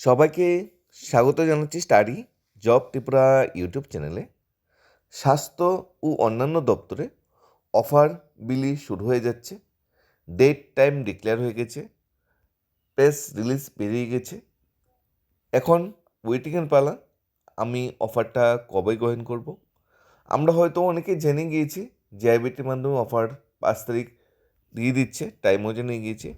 সবাইকে স্বাগত জানাচ্ছি স্টাডি জব ত্রিপুরা ইউটিউব চ্যানেলে। স্বাস্থ্য ও অন্যান্য দপ্তরে অফার বিলি শুরু হয়ে যাচ্ছে। ডেট টাইম ডিক্লেয়ার হয়ে গেছে। প্রেস রিলিজ বেরিয়ে গেছে। এখন ওয়েটিংয়ের পালা। আমি অফারটা কবে গ্রহণ করব? আমরা হয়তো অনেকে জেনে গিয়েছি জিআইবিটির মাধ্যমে অফার পাঁচ তারিখ দিয়ে দিচ্ছে টাইমও জেনে গিয়েছে।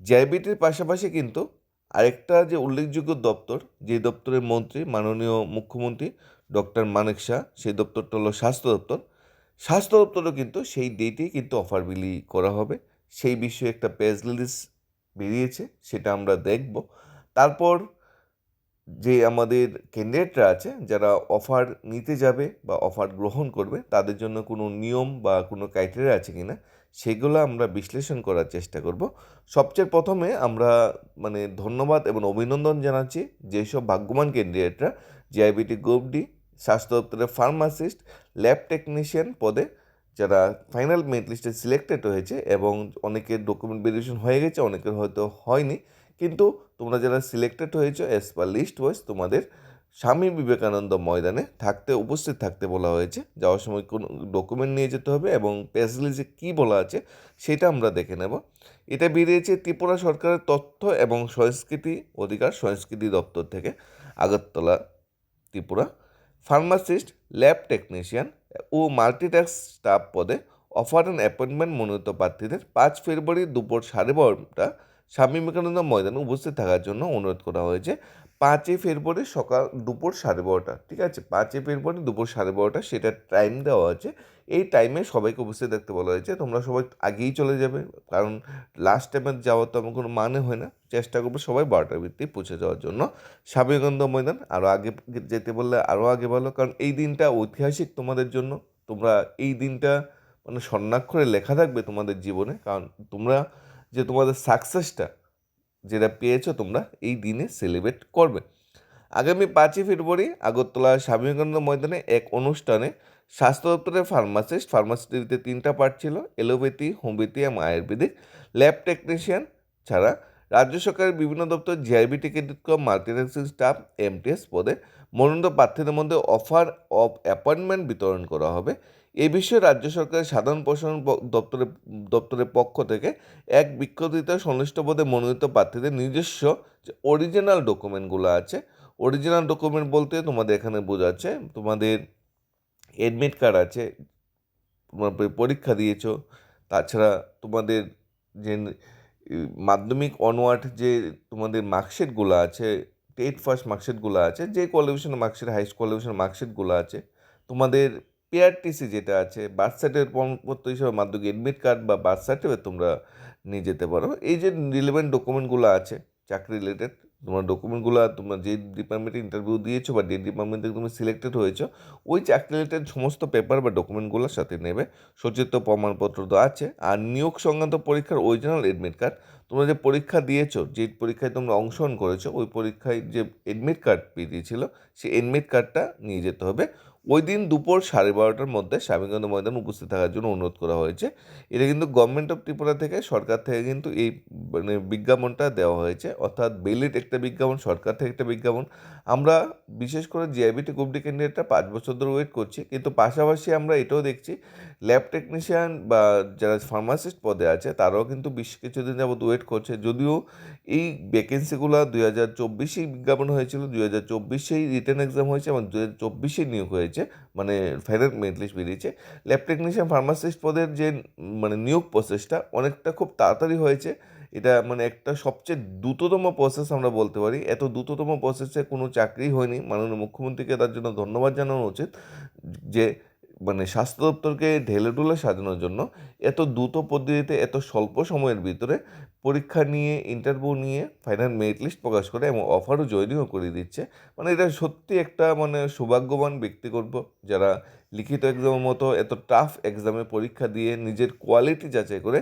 জিআইবিটির পাশাপাশি কিন্তু আরেকটা যে উল্লেখযোগ্য দপ্তর, যে দপ্তরের মন্ত্রী, মাননীয় মুখ্যমন্ত্রী ডক্টর মানেক শাহ, সেই দপ্তরটা হলো স্বাস্থ্য দপ্তর। স্বাস্থ্য দপ্তরও কিন্তু সেই ডেটেই কিন্তু অফার বিলি করা হবে। সেই বিষয়ে একটা প্রেস রিলিজ বেরিয়েছে, সেটা আমরা দেখব। তারপর যে আমাদের ক্যান্ডিডেটরা আছে, যারা অফার নিতে যাবে বা অফার গ্রহণ করবে, তাদের জন্য কোনো নিয়ম বা কোনো ক্রাইটেরিয়া আছে কি না সেগুলো আমরা বিশ্লেষণ করার চেষ্টা করব। সবচেয়ে প্রথমে আমরা মানে ধন্যবাদ এবং অভিনন্দন জানাচ্ছি যেসব ভাগ্যবান ক্যান্ডিডেটরা জিআইবিটি গ্রুপ ডি স্বাস্থ্য দপ্তরের ফার্মাসিস্ট, ল্যাব টেকনিশিয়ান পদে, যারা ফাইনাল মেরিট লিস্টে সিলেক্টেড হয়েছে এবং অনেকের ডকুমেন্ট ভেরিফিকেশন হয়ে গেছে, অনেকের হয়তো হয়নি। কিন্তু তোমরা যারা সিলেক্টেড হয়েছো অ্যাজ পার লিস্ট ওয়াইজ তোমাদের স্বামী বিবেকানন্দ ময়দানে থাকতে, উপস্থিত থাকতে বলা হয়েছে। যাওয়ার সময় কোনো ডকুমেন্ট নিয়ে যেতে হবে এবং প্রেস রিলিজে কী বলা আছে সেটা আমরা দেখে নেব। এটা বেরিয়েছে ত্রিপুরা সরকারের তথ্য এবং সংস্কৃতি অধিকার, সংস্কৃতি দপ্তর থেকে Agartala, Tripura. Pharmacist lab technician ও মাল্টিটাস্ক স্টাফ পদে অফার অ্যান্ড অ্যাপয়েন্টমেন্ট মনোনীত প্রার্থীদের পাঁচ ফেব্রুয়ারি দুপুর সাড়ে বারোটা স্বামী বিবেকানন্দ ময়দানে উপস্থিত থাকার জন্য অনুরোধ করা হয়েছে। পাঁচই ফেব্রুয়ারি সকাল দুপুর সাড়ে বারোটা, ঠিক আছে? পাঁচই ফেব্রুয়ারি দুপুর সাড়ে বারোটা, সেটা টাইম দেওয়া আছে। এই টাইমে সবাইকে উপস্থিত থাকতে বলা হয়েছে। তোমরা সবাই আগেই চলে যাবে, কারণ লাস্ট টাইমে যাওয়ার তো আমার কোনো মানে হয় না। চেষ্টা করব সবাই বারোটার ভিত্তিতে পৌঁছে যাওয়ার জন্য। স্বামীগন্ধ ময়দান আরও আগে যেতে বললে আরও আগে ভালো, কারণ এই দিনটা ঐতিহাসিক তোমাদের জন্য। তোমরা এই দিনটা মানে স্বর্ণাক্ষরে লেখা থাকবে তোমাদের জীবনে, কারণ তোমরা যে তোমাদের সাকসেসটা যেটা পেয়েছ তোমরা এই দিনে সেলিব্রেট করবে। আগামী পাঁচই ফেব্রুয়ারি আগরতলা স্বামী বিবেকানন্দ ময়দানে এক অনুষ্ঠানে স্বাস্থ্য দপ্তরের ফার্মাসিস্ট ফার্মাসিটিতে তিনটা পার্ট ছিল, এলোপ্যাথি, হোমিওপ্যাথি এবং আয়ুর্বেদিক। ল্যাব টেকনিশিয়ান ছাড়া রাজ্য সরকারের বিভিন্ন দপ্তর জিআইবি টিকিট কম মাল্টিটাস্কিং স্টাফ এমটিএস পদে। মনোনীত প্রার্থীদের মধ্যে অফার অফ অ্যাপয়েন্টমেন্ট বিতরণ করা হবে। এ বিষয়ে রাজ্য সরকারের সাধারণ প্রশাসন দপ্তরের দপ্তরের পক্ষ থেকে এক বিক্ষোভিত সংশ্লিষ্ট পদে মনোনীত প্রার্থীদের নিজস্ব যে অরিজিনাল ডকুমেন্টগুলো আছে অরিজিনাল ডকুমেন্ট বলতে তোমাদের এখানে বোঝাচ্ছে, তোমাদের অ্যাডমিট কার্ড আছে, তোমার পরীক্ষা দিয়েছ, তাছাড়া তোমাদের যে মাধ্যমিক অনওয়ার্ড যে তোমাদের মার্কশিটগুলো আছে, টেট ফার্স্ট মার্কশিটগুলো আছে, যে কোয়ালিফিকেশন মার্কশিট হাই কোয়ালিফিকেশন মার্কশিটগুলো আছে, তোমাদের পিআরটিসি যেটা আছে বার্থ সার্টিফিকেট হিসেবে মাধ্যমিক এডমিট কার্ড বা বার্থ সার্টিফিকেট তোমরা নিয়ে যেতে পারো। এই যে রিলেভেন্ট ডকুমেন্টগুলো আছে, চাকরি রিলেটেড তোমার ডকুমেন্টগুলো তোমরা যে ডিপার্টমেন্টে ইন্টারভিউ দিয়েছ বা যে ডিপার্টমেন্ট থেকে তুমি সিলেক্টেড হয়েছো, ওই চাকরি রিলেটেড সমস্ত পেপার বা ডকুমেন্টগুলোর সাথে নেবে। সচিত্র, প্রমাণপত্র তো আছে, আর নিয়োগ সংক্রান্ত পরীক্ষার অরিজিনাল এডমিট কার্ড তোমরা যে পরীক্ষা দিয়েছ, যে পরীক্ষায় তোমরা অংশগ্রহণ করেছ, ওই পরীক্ষায় যে এডমিট কার্ড পেয়েছিল, সেই এডমিট কার্ডটা নিয়ে যেতে হবে। ওই দিন দুপুর সাড়ে বারোটার মধ্যে স্বামীগঞ্জ ময়দান উপস্থিত থাকার জন্য অনুরোধ করা হয়েছে। এটা কিন্তু গভর্নমেন্ট অফ ত্রিপুরা থেকে, সরকার থেকে কিন্তু এই মানে বিজ্ঞাপনটা দেওয়া হয়েছে। অর্থাৎ বেলিট একটা বিজ্ঞাপন, সরকার থেকে একটা বিজ্ঞাপন। আমরা বিশেষ করে জিআইবিটি গ্রুপটি ক্যান্ডিডেটটা পাঁচ বছর ধরে ওয়েট করছি। কিন্তু পাশাপাশি আমরা এটাও দেখছি ল্যাব টেকনিশিয়ান বা যারা ফার্মাসিস্ট পদে আছে, তারাও কিন্তু বেশ কিছুদিন যাবত ওয়েট করছে। যদিও এই ভ্যাকেন্সিগুলো দুই হাজার চব্বিশেই বিজ্ঞাপন হয়েছিল, দুই হাজার চব্বিশেই রিটার্ন এক্সাম হয়েছে এবং দু হাজার চব্বিশেই নিয়োগ হয়েছে মানে ফাইনাল মেরিট লিস্ট বেরিয়েছে। ল্যাব টেকনিশিয়ান ফার্মাসিস্ট পদের যে মানে নিয়োগ প্রসেসটা অনেকটা খুব তাড়াতাড়ি হয়েছে। এটা মানে একটা সবচেয়ে দ্রুততম প্রসেস আমরা বলতে পারি। এত দ্রুততম প্রসেসে কোনো চাকরি হয়নি। মাননীয় মুখ্যমন্ত্রীকে তার জন্য ধন্যবাদ জানানো উচিত যে মানে স্বাস্থ্য দপ্তরকে ঢেলে ঢুলে সাজানোর জন্য এত দ্রুত পদ্ধতিতে, এত স্বল্প সময়ের ভিতরে পরীক্ষা নিয়ে ইন্টারভিউ নিয়ে ফাইনাল মেরিট লিস্ট প্রকাশ করে এবং অফারও জয়নিও করে দিচ্ছে। মানে এটা সত্যি একটা মানে সৌভাগ্যবান ব্যক্তি করব যারা লিখিত এক্সামের মতো এত টাফ এক্সামে পরীক্ষা দিয়ে নিজের কোয়ালিটি যাচাই করে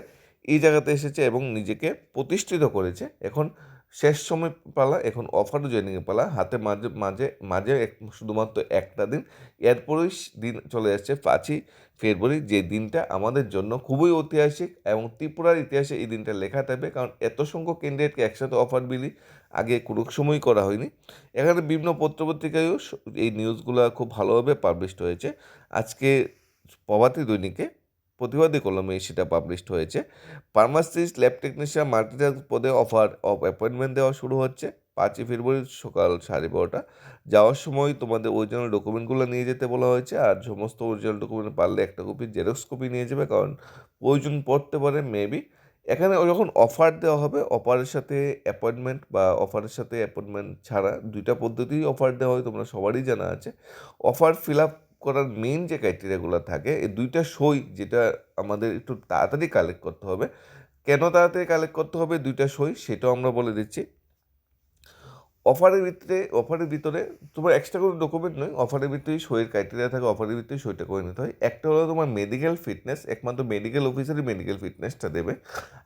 এই জায়গাতে এসেছে এবং নিজেকে প্রতিষ্ঠিত করেছে। এখন শেষ সময় পালা এখন অফার জয়েনিংয়ের পালা। হাতে মাঝে মাঝে মাঝে এক, শুধুমাত্র একটা দিন। এরপরেই দিন চলে যাচ্ছে পাঁচই ফেব্রুয়ারি। যে দিনটা আমাদের জন্য খুবই ঐতিহাসিক এবং ত্রিপুরার ইতিহাসে এই দিনটা লেখা থাকবে। কারণ এত সংখ্যক ক্যান্ডিডেটকে একসাথে অফার বিলি আগে কোনো সময় করা হয়নি। এখানে বিভিন্ন পত্রপত্রিকায়ও এই নিউজগুলো খুব ভালোভাবে পাবলিশড হয়েছে। আজকে প্রভাতী দৈনিকে প্রতিবাদী কলমে সেটা পাবলিশড হয়েছে। ফার্মাসিস্ট ল্যাব টেকনিশিয়ান মাল্টিটাস্ক পদে অফার অফ অ্যাপয়েন্টমেন্ট দেওয়া শুরু হচ্ছে পাঁচই ফেব্রুয়ারি সকাল সাড়ে বারোটা। যাওয়ার সময় তোমাদের অরিজিনাল ডকুমেন্টগুলো নিয়ে যেতে বলা হয়েছে আর সমস্ত অরিজিনাল ডকুমেন্ট পারলে একটা কপি জেরক্স কপি নিয়ে যাবে কারণ প্রয়োজন পড়তে পারে মেবি এখানে যখন অফার দেওয়া হবে অফারের সাথে অ্যাপয়েন্টমেন্ট বা অফারের সাথে অ্যাপয়েন্টমেন্ট ছাড়া দুইটা পদ্ধতিই অফার দেওয়া হয়, তোমরা সবারই জানা আছে। অফার ফিল আপ করার মেন যে ক্রাইটেরিয়াগুলো থাকে, এই দুইটা সই যেটা আমাদের একটু তাড়াতাড়ি কালেক্ট করতে হবে। কেন তাড়াতাড়ি কালেক্ট করতে হবে দুইটা সই? সেটাও আমরা বলে দিচ্ছি। অফারের ভিতরে অফারের ভিতরে তোমার এক্সট্রা কোনো ডকুমেন্ট নয়। অফারের ভিতরেই সইয়ের ক্রাইটেরিয়া থাকে, অফারের ভিতরেই সইটা করে নিতে হয়। একটা হলো তোমার মেডিকেল ফিটনেস একমাত্র মেডিকেল অফিসারই মেডিকেল ফিটনেসটা দেবে।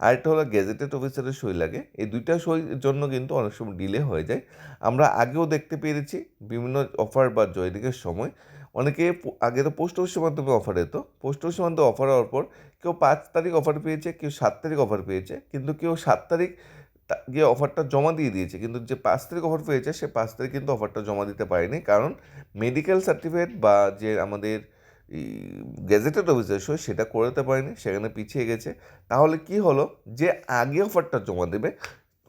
আরেকটা হলো গেজেটেড অফিসারের সই লাগে। এই দুইটা সইয়ের জন্য কিন্তু অনেক সময় ডিলে হয়ে যায়। আমরা আগেও দেখতে পেরেছি বিভিন্ন অফার বা জয়নিংয়ের সময় অনেকে আগে তো পোস্ট অফিসের মাধ্যমে অফার হতো পোস্ট অফিসের মাধ্যমে অফার হওয়ার পর কেউ পাঁচ তারিখ অফার পেয়েছে, কেউ সাত তারিখ অফার পেয়েছে, কিন্তু কেউ সাত তারিখ গিয়ে অফারটা জমা দিয়ে দিয়েছে। কিন্তু যে পাঁচ তারিখ অফার পেয়েছে, সে পাঁচ তারিখ কিন্তু অফারটা জমা দিতে পারেনি। কারণ মেডিকেল সার্টিফিকেট বা যে আমাদের গেজেটেড অফিসার সই সেটা করতে পারেনি, সেখানে পিছিয়ে গেছে। তাহলে কি হলো? যে আগে অফারটা জমা দেবে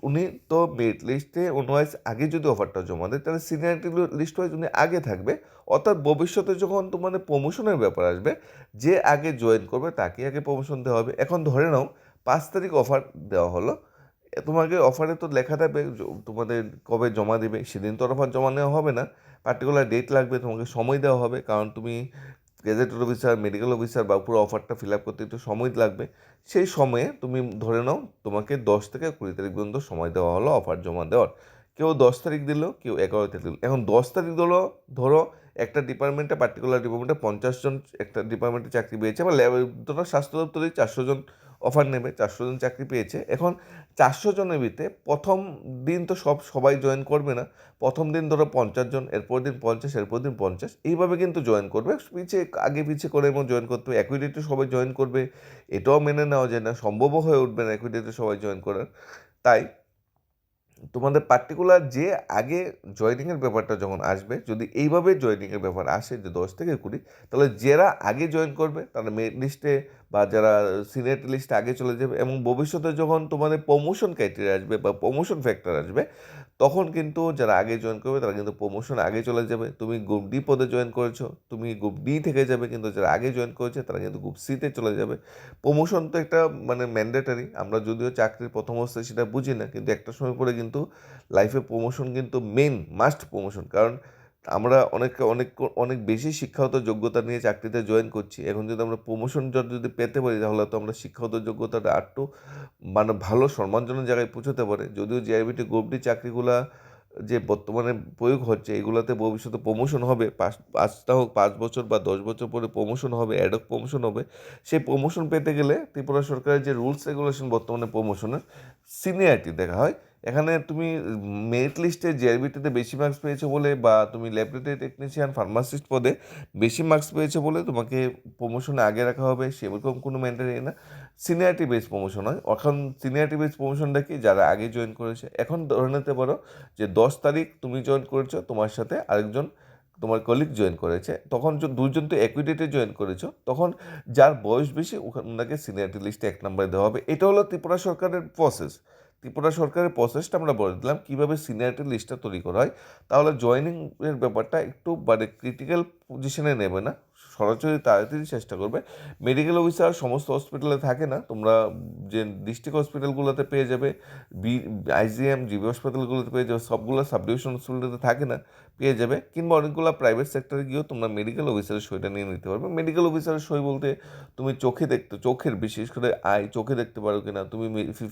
উনি তো মেরিট লিস্টে অনুয়াইজ আগে যদি অফারটা জমা দেয়, তাহলে সিনিয়রিটি লিস্ট ওয়াইজ উনি আগে থাকবে। অর্থাৎ ভবিষ্যতে যখন তোমাদের প্রমোশনের ব্যাপার আসবে, যে আগে জয়েন করবে তাকে আগে প্রমোশন দেওয়া হবে। এখন ধরে নাও, পাঁচ তারিখ অফার দেওয়া হলো। তোমাকে অফারে তো লেখা থাকবে তোমাদের কবে জমা দেবে, সেদিন তো অফার জমা নেওয়া হবে না। পার্টিকুলার ডেট লাগবে, তোমাকে সময় দেওয়া হবে, কারণ তুমি গেজেটেড অফিসার মেডিকেল অফিসার বা পুরো অফারটা ফিল আপ করতে একটু সময় লাগবে। সেই সময়ে তুমি ধরে নাও, তোমাকে দশ থেকে কুড়ি তারিখ পর্যন্ত সময় দেওয়া হলো অফার জমা দেওয়ার। কেউ দশ তারিখ দিল, কেউ এগারো তারিখ দিল। এখন দশ তারিখ দিলো, ধরো একটা ডিপার্টমেন্টে পার্টিকুলার ডিপার্টমেন্টে পঞ্চাশ জন একটা ডিপার্টমেন্টে চাকরি পেয়েছে বা ধরো স্বাস্থ্য দপ্তরে চারশো জন অফার নেবে, চারশো জন চাকরি পেয়েছে। এখন চারশো জনের ভিতরে প্রথম দিন তো সব সবাই জয়েন করবে না। প্রথম দিন ধরো পঞ্চাশ জন, এরপর দিন পঞ্চাশ, এরপর দিন পঞ্চাশ। এইভাবে কিন্তু জয়েন করবে। পিছিয়ে, আগে পিছিয়ে করে এবং জয়েন করতে হবে। একই সবাই জয়েন করবে। এটাও মেনে নেওয়া যায় না। সম্ভবও হয়ে উঠবে না একই ডেটে সবাই জয়েন করার। তাই তোমাদের পার্টিকুলার যে আগে জয়েনিংয়ের ব্যাপারটা যখন আসবে, যদি এইভাবে জয়েনিংয়ের ব্যাপার আসে যে দশ থেকে কুড়ি, তাহলে যারা আগে জয়েন করবে, তারা মেরিট লিস্টে বা যারা সিনিয়র লিস্টে আগে চলে যাবে এবং ভবিষ্যতে যখন তোমাদের প্রমোশন ক্রাইটেরিয়া আসবে বা প্রমোশন ফ্যাক্টর আসবে, তখন কিন্তু যারা আগে জয়েন করবে তারা কিন্তু প্রমোশন আগে চলে যাবে। তুমি গ্রুপ ডি পদে জয়েন করেছ, তুমি গ্রুপ ডি থেকে যাবে কিন্তু যারা আগে জয়েন করেছে তারা কিন্তু গ্রুপ সিতে চলে যাবে। প্রমোশন তো একটা মানে ম্যান্ডেটারি আমরা যদিও চাকরির প্রথম অবস্থায় সেটা বুঝি না, কিন্তু একটা সময় পরে কিন্তু লাইফে প্রমোশন কিন্তু মেন মাস্ট প্রমোশন কারণ আমরা অনেক অনেক অনেক বেশি শিক্ষাগত যোগ্যতা নিয়ে চাকরিতে জয়েন করছি। এখন যদি আমরা প্রমোশন যদি পেতে পারি, তাহলে তো আমরা শিক্ষাগত যোগ্যতাটা আরটু মানে ভালো, সম্মানজনক জায়গায় পৌঁছতে পারে। যদিও জিআইবিটি গ্রুপডি চাকরিগুলা যে বর্তমানে প্রয়োগ হচ্ছে, এগুলোতে ভবিষ্যতে প্রমোশন হবে। পাঁচ, পাঁচটা হোক, পাঁচ বছর বা দশ বছর পরে প্রমোশন হবে অ্যাডক প্রমোশন হবে। সেই প্রমোশন পেতে গেলে ত্রিপুরা সরকারের যে রুলস রেগুলেশন বর্তমানে প্রমোশনের সিনিয়রিটি দেখা হয়। এখানে তুমি মেরিট লিস্টে জিআরবিটিতে বেশি মার্কস পেয়েছ বলে বা তুমি ল্যাবরেটরি টেকনিশিয়ান ফার্মাসিস্ট পদে বেশি মার্কস পেয়েছ বলে তোমাকে প্রমোশনে আগে রাখা হবে, সেরকম কোনো মেন্টারি না। সিনিয়রিটি বেস প্রমোশন হয়। এখন সিনিয়রিটি বেস প্রমোশনটা কি? যারা আগে জয়েন করেছে। এখন ধরে নিতে পারো যে দশ তারিখ তুমি জয়েন করেছ, তোমার সাথে আরেকজন তোমার কলিগ জয়েন করেছে। তখন দুজন তো অ্যাকুইডেটে জয়েন করেছ। তখন যার বয়স বেশি, ওখানে, ওনাকে সিনিয়রিটি লিস্টে এক নম্বরে দেওয়া হবে। এটা হলো ত্রিপুরা সরকারের প্রসেস ত্রিপুরা সরকারের প্রসেসটা আমরা বলে দিলাম, কীভাবে সিনিয়রিটি লিস্টটা তৈরি করা হয়। তাহলে জয়নিংয়ের ব্যাপারটা একটু মানে ক্রিটিক্যাল পজিশনে নেবে না। সরাসরি তাড়াতাড়ি চেষ্টা করবে। মেডিকেল অফিসার সমস্ত হসপিটালে থাকে না, তোমরা যে ডিস্ট্রিক্ট হসপিটালগুলোতে পেয়ে যাবে বি আইজিএম জিবি হাসপাতালগুলোতে পেয়ে যাবে, সবগুলো সাব ডিভিশন হসপিটালতে থাকে না। পেয়ে যাবে কিংবা অনেকগুলো প্রাইভেট সেক্টরে গিয়েও তোমরা মেডিকেল অফিসারের সইটা নিয়ে নিতে পারবে। মেডিকেল অফিসারের সই বলতে তুমি চোখে দেখতে, চোখের বিশেষ করে আই চোখে দেখতে পারো কিনা, তুমি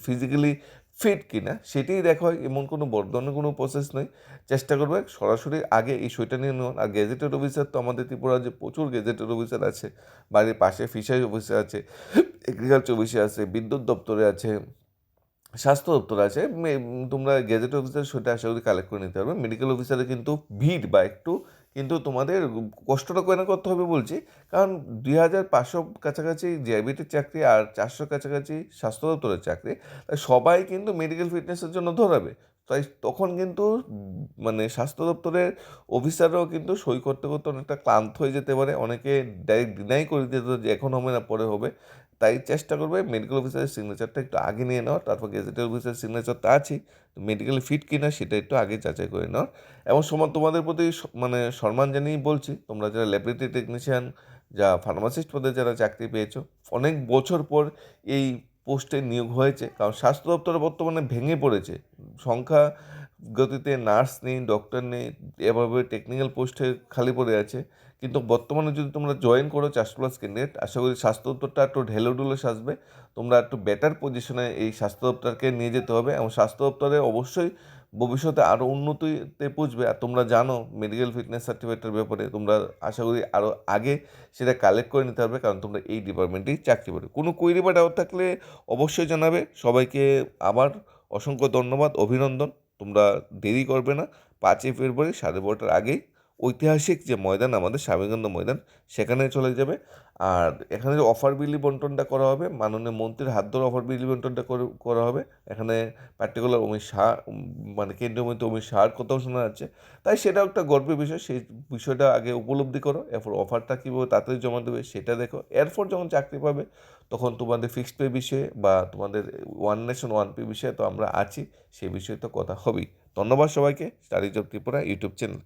ফিজিক্যালি ফিট কিনা, সেটাই দেখা হয়। এমন কোনো বর্ধনের কোনো প্রসেস নেই চেষ্টা করবে সরাসরি আগে এই সইটা নিয়ে নেওয়ার। আর গেজেটেড অফিসার তো আমাদের ত্রিপুরা যে প্রচুর গেজেটেড অফিসার আছে, বাড়ির পাশে ফিশারি অফিসার আছে এগ্রিকালচার অফিসে আছে, বিদ্যুৎ দপ্তরে আছে স্বাস্থ্য দপ্তর আছে তোমরা গেজেট অফিসার সেটা আশা করি কালেক্ট করে নিতে পারবে। মেডিকেল অফিসারে কিন্তু ভিড় বা একটু কিন্তু তোমাদের কষ্টটা কেন করতে হবে বলছি। কারণ দুই হাজার পাঁচশো কাছাকাছি জিআইবিটির চাকরি আর চারশো কাছাকাছি স্বাস্থ্য দপ্তরের চাকরি সবাই কিন্তু মেডিকেল ফিটনেসের জন্য ধরাবে। তাই তখন কিন্তু মানে স্বাস্থ্য দপ্তরের অফিসাররাও কিন্তু সই করতে করতে অনেকটা ক্লান্ত হয়ে যেতে পারে। অনেকে ডাইরেক্ট ডিনাই করে দিতে যে এখন হবে না, পরে হবে। তাই চেষ্টা করবে মেডিকেল অফিসারের সিগনেচারটা একটু আগে নিয়ে নেওয়ার। তারপর গেজেটের অফিসারের সিগনেচার তো আছেই মেডিকেল ফিট কিনা সেটা একটু আগে যাচাই করে নেওয়ার। এবং সময় তোমাদের প্রতি মানে সম্মান জানিয়ে বলছি, তোমরা যারা ল্যাবরেটরি টেকনিশিয়ান যা ফার্মাসিস্ট পদে যারা চাকরি পেয়েছ, অনেক বছর পর এই পোস্টে নিয়োগ হয়েছে। কারণ স্বাস্থ্য দপ্তরে বর্তমানে ভেঙে পড়েছে। সংখ্যা গতিতে নার্স নেই, ডক্টর নেই, এভাবে টেকনিক্যাল পোস্টে খালি পড়ে আছে। কিন্তু বর্তমানে যদি তোমরা জয়েন করো চারশো প্লাস ক্যান্ডিডেট আশা করি স্বাস্থ্য দপ্তরটা একটু ঢেলো ঢুলো সাজবে। তোমরা একটু বেটার পজিশনে এই স্বাস্থ্য দপ্তরকে নিয়ে যেতে হবে এবং স্বাস্থ্য দপ্তরে অবশ্যই ভবিষ্যতে আরও উন্নতিতে পুষবে আর তোমরা জানো মেডিকেল ফিটনেস সার্টিফিকেটের ব্যাপারে তোমরা আশা করি আরও আগে সেটা কালেক্ট করে নিতে হবে কারণ তোমরা এই ডিপার্টমেন্টেই চাকরি করো কোনো কুইরি বা ডাউট থাকলে অবশ্যই জানাবে। সবাইকে আবার অসংখ্য ধন্যবাদ, অভিনন্দন। তোমরা দেরি করবে না। পাঁচই ফেব্রুয়ারি সাড়ে বারোটার আগেই ঐতিহাসিক যে ময়দান, আমাদের স্বামীগন্ধ ময়দান, সেখানে চলে যাবে। আর এখানে যে অফার বিলি বন্টনটা করা হবে, মাননীয় মন্ত্রীর হাত ধরে অফার বিলি বন্টনটা করা হবে। এখানে পার্টিকুলার অমিত শাহ মানে কেন্দ্রীয় মন্ত্রী অমিত শাহর কথাও শোনা যাচ্ছে। তাই সেটাও একটা গর্বের বিষয়, সেই বিষয়টা আগে উপলব্ধি করো। এরপর অফারটা কীভাবে তাড়াতাড়ি জমা দেবে সেটা দেখো। এরপর যখন চাকরি পাবে, তখন তোমাদের ফিক্সড পে বিষয়ে বা তোমাদের ওয়ান নেশন ওয়ান পে বিষয়ে তো আমরা আছি সেই বিষয়ে তো কথা হবেই। ধন্যবাদ সবাইকে। Study job Tripura YouTube channel